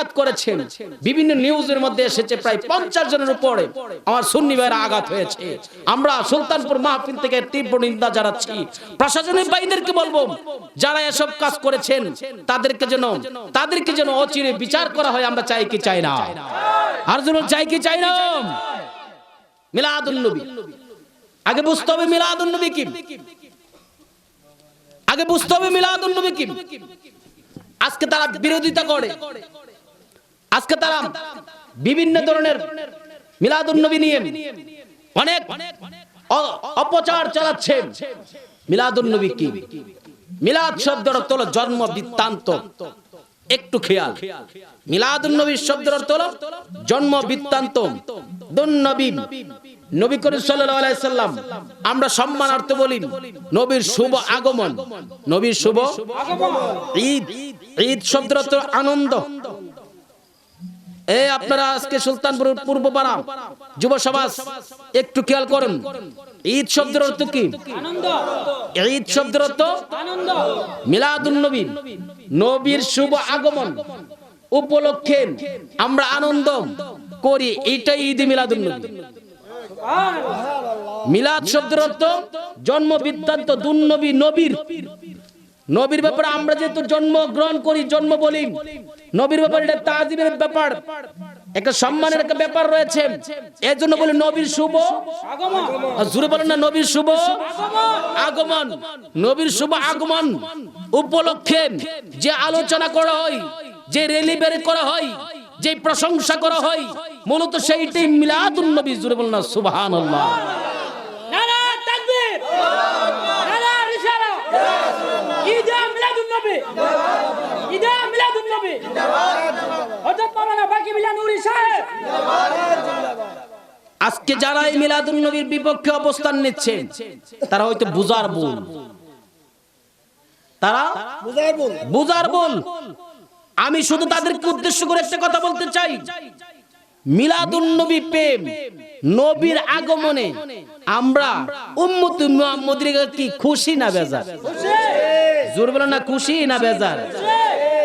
আত্মঘাত করেছেন। বিভিন্ন নিউজের মধ্যে এসেছে প্রায় পঞ্চাশ জনের উপরে আমার সুন্নি ভাইয়ের আঘাত হয়েছে। আমরা সুলতানপুর মাহফিল থেকে তীব্র নিন্দা জানাচ্ছি। প্রশাসনিক বাহিনীদেরকে বলব, যারা এসব কাজ করেছেন, তাদেরকে যেন তাদেরকে যেন অচিরে বিচার করা হয়, আমরা চাই কি চাই না। আর যেন চাই কি চাই না। মিলাদুল নবী। আগে বুঝতে হবে মিলাদুল নবী কি? আগে বুঝতে হবে মিলাদুল নবী কি? আজকে তারা বিরোধিতা করে। আজকে তারা বিভিন্ন ধরনের মিলাদুল নবী নিয়ে অনেক অপচার চালাচ্ছে। মিলাদুল নবী কি? মিলাদ শব্দের অর্থ হলো জন্ম বৃত্তান্ত। একটু খেয়াল। মিলাদুল নবীর শব্দের অর্থ হলো জন্ম বৃত্তান্ত। দুন নবী করিম সাল্লাল্লাহু সাল্লাম, আমরা সম্মানার্থে বলি নবীর শুভ আগমন। নবীর শুভ ঈদ ঈদ শব্দের অর্থ আনন্দ। এই আপনারা আজকে সুলতানপুর পূর্ব পাড়া যুব সমাজ একটু খেয়াল করুন। ঈদ শব্দের অর্থ কি? ঈদ শব্দের অর্থ? মিলাদুন নবী নবীর শুভ আগমন। উপলক্ষে আমরা আনন্দ করি এইটাই ঈদ মিলাদুন নবী। মিলাদ শব্দের অর্থ জন্ম বৃত্তান্ত দুর্নবী নবীর নবীর ব্যাপারে আমরা যেহেতু জন্ম গ্রহণ করি, জন্ম বলি। নবীর ব্যাপারে এটা তাজিমের ব্যাপার। একটা সম্মানের একটা ব্যাপার রয়েছে। এর জন্য বলি নবীর শুভ জুড়ে বলেন না, নবীর শুভ আগমন। নবীর শুভ আগমন উপলক্ষে যে আলোচনা করা হয়, যে রেলি বের করা হয়, যে প্রশংসা করা হয়, মূলত সেইটাই মিলাদুন নবী জুড়ে বলেন না, সুবহানাল্লাহ নারা তাকবীর নারা রিসালা ঈদে মিলাদুন নবী ঈদে মিলাদুন নবী হযরত মাওলানা বাকি নুরি সাহেব। আজকে যারা এই মিলাদুন নবীর বিপক্ষে অবস্থান নিচ্ছে তারা হয়তো বুজার বল তারা বুজার বল আমি শুধু তাদেরকে উদ্দেশ্য করে একটা কথা বলতে চাই। মিলাদুন নবী প্রেম নবীর আগমনে আমরা উম্মত মুহাম্মদের কি খুশি না বেজার? জোর বলো না খুশি না বেজার?